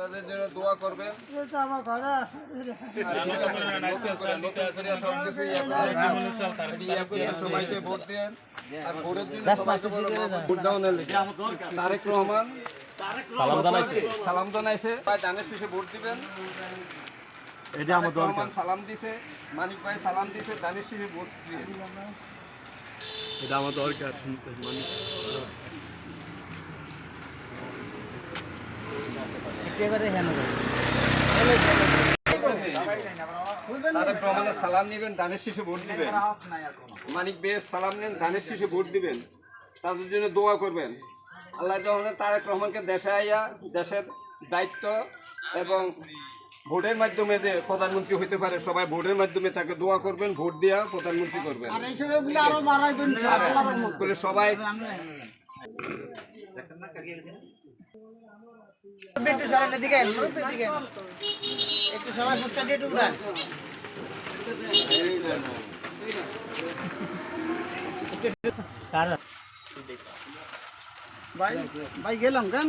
তাদের জন্য দোয়া করবেন। সবাইকে ভোট দেন। আর ভোটের। তারেক রহমান সালাম জানাইছে। সালাম জানাইছে। ধানের শেষে ভোট দিবেন। এটা আমার তারেক সালাম দিছে মানিক ভাই সালাম দিছে ধানের শেষে ভোট দিয়ে। এটা আমার দরকার তারেক রহমানের সালাম নেবেন ধানের শেষে ভোট দিবেন। মানিক ভাইয়ের সালাম নেন ধানের শেষে ভোট দিবেন। তাদের জন্য দোয়া করবেন। আল্লাহ যখন তারেক রহমানকে দেশে আইয়া দেশের দায়িত্ব এবং ভোটের মাধ্যমে যে প্রধানমন্ত্রী হইতে পারে সবাই ভোটের মাধ্যমে তাকে দোয়া করবেন ভোট দিয়া প্রধানমন্ত্রী করবেন। আর করে একটু সরান এদিকে এদিকে একটু সবাই মুখটা দিয়ে ঢুকবেন ভাই ভাই গেলাম কেন?